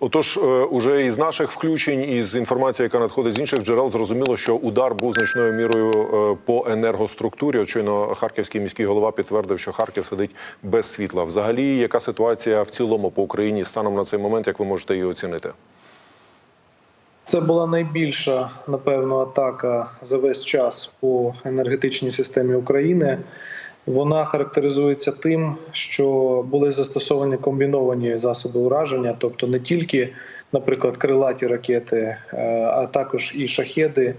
Отож, е, уже із наших включень, і з інформації, яка надходить з інших джерел, зрозуміло, що удар був значною мірою е, по енергоструктурі. Щойно харківський міський голова підтвердив, що Харків сидить без світла. Взагалі, яка ситуація в цілому по Україні станом на цей момент, як ви можете її оцінити? Це була найбільша, напевно, атака за весь час по енергетичній системі України. Вона характеризується тим, що були застосовані комбіновані засоби ураження, тобто не тільки, наприклад, крилаті ракети, е, а також і шахеди,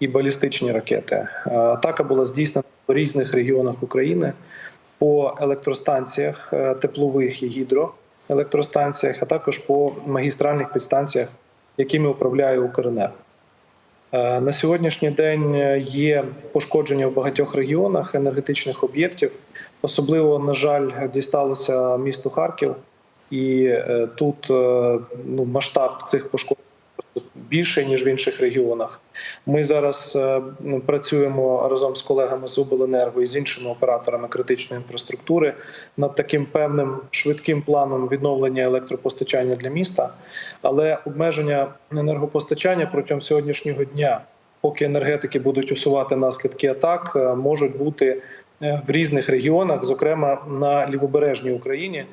і балістичні ракети. Е, Атака була здійснена в різних регіонах України по електростанціях е, теплових і гідроелектростанціях, а також по магістральних підстанціях якими управляє Укренерго. Е, На сьогоднішній день є пошкодження в багатьох регіонах енергетичних об'єктів. Особливо, на жаль, дісталося місту Харків, і е, тут е, ну, масштаб цих пошкоджень більший ніж в інших регіонах. Ми зараз е, ну, працюємо разом з колегами з обленерго і з іншими операторами критичної інфраструктури над таким певним швидким планом відновлення електропостачання для міста. Але обмеження енергопостачання протягом сьогоднішнього дня, поки енергетики будуть усувати наслідки атак, е, можуть бути е, в різних регіонах, зокрема на лівобережній Україні.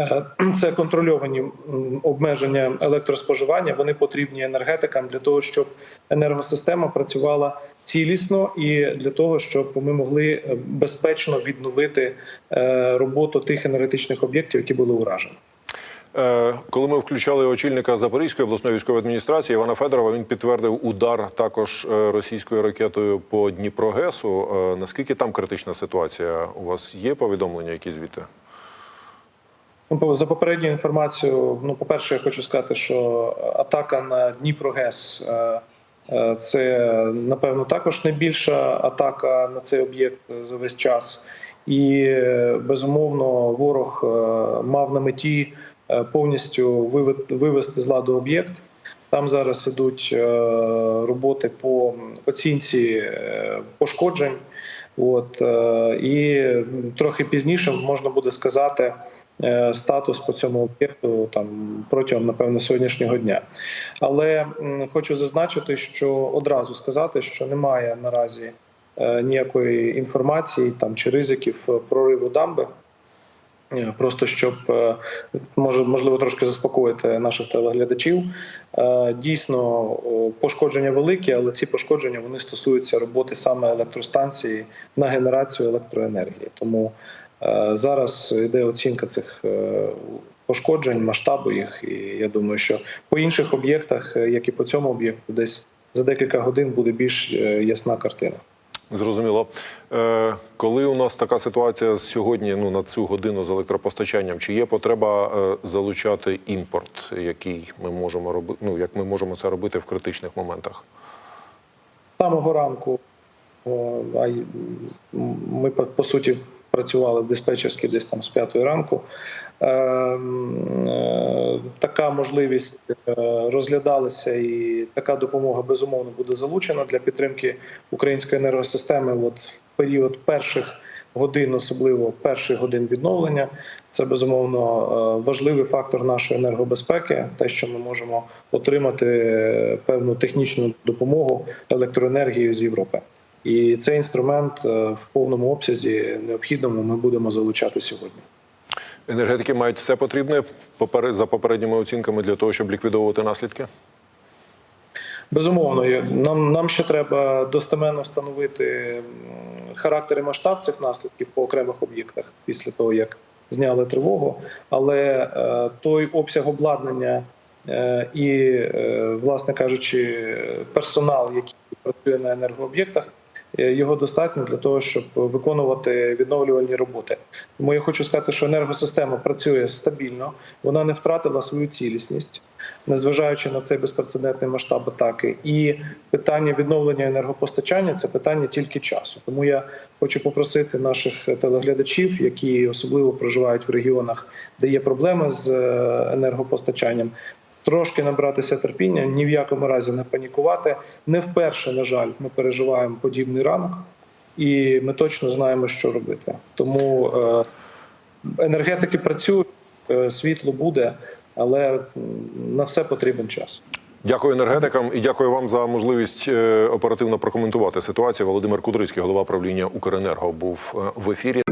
Е, Це контрольовані обмеження електроспоживання. Вони потрібні енергетикам для того, щоб енергосистема працювала цілісно, і для того, щоб ми могли е, безпечно відновити е, роботу тих енергетичних об'єктів, які були уражені. Коли ми включали очільника Запорізької обласної військової адміністрації Івана Федорова, він підтвердив удар також російською ракетою по Дніпрогесу. Наскільки там критична ситуація? У вас є повідомлення, які звідти? Ну, по- за попередньою інформацією, ну, по-перше, я хочу сказати, що атака на Дніпрогес е, е, це, напевно, також найбільша атака на цей об'єкт за весь час. І е, безумовно, ворог е, мав на меті е, повністю виве- вивести з ладу об'єкт. Там зараз ідуть е, роботи по оцінці е, пошкоджень. От е, і трохи пізніше можна буде сказати е, статус по цьому об'єкту там протягом напевно сьогоднішнього дня. Але хочу зазначити, що одразу сказати, що немає наразі е, ніякої інформації там чи ризиків прориву дамби. Е, Просто щоб е, може можливо трошки заспокоїти наших телеглядачів. Е, Дійсно, пошкодження великі, але ці пошкодження вони стосуються роботи саме електростанції на генерацію електроенергії. Тому зараз йде оцінка цих пошкоджень, масштабу їх. І я думаю, що по інших об'єктах, як і по цьому об'єкту, десь за декілька годин буде більш ясна картина. Зрозуміло. Е, коли у нас така ситуація сьогодні, ну на цю годину з електропостачанням, чи є потреба е, залучати імпорт, який ми можемо робити? Ну як ми можемо це робити в критичних моментах? Самого ранку м, ми по суті працювали в диспетчерській десь там з п'ятої ранку. Е, е, така можливість е, розглядалася, і така допомога безумовно буде залучена для підтримки української енергосистеми. От в період перших годин, особливо перших годин відновлення, це безумовно е, важливий фактор нашої енергобезпеки, те, що ми можемо отримати певну технічну допомогу електроенергію з Європи. І цей інструмент е, в повному обсязі необхідному ми будемо залучати сьогодні. Енергетики мають все потрібне за попередніми оцінками для того, щоб ліквідовувати наслідки. Безумовно, нам, нам ще треба достеменно встановити характер і масштаб цих наслідків по окремих об'єктах після того, як зняли тривогу. Але е, той обсяг обладнання е, і, е, власне кажучи, персонал, який працює на енергооб'єктах, його достатньо для того, щоб виконувати відновлювальні роботи. Тому я хочу сказати, що енергосистема працює стабільно, вона не втратила свою цілісність незважаючи на цей безпрецедентний масштаб атаки, і питання відновлення енергопостачання це питання тільки часу. Тому я хочу попросити наших телеглядачів, які особливо проживають в регіонах, де є проблеми з е, енергопостачанням. Трошки набратися терпіння, ні в якому разі не панікувати. Не вперше, на жаль, ми переживаємо подібний ранок, і ми точно знаємо, що робити. Тому е, енергетики працюють, е, світло буде. але на все потрібен час. Дякую енергетикам і дякую вам за можливість е, оперативно прокоментувати ситуацію. Володимир Кудрицький, голова правління Укренерго, був в ефірі.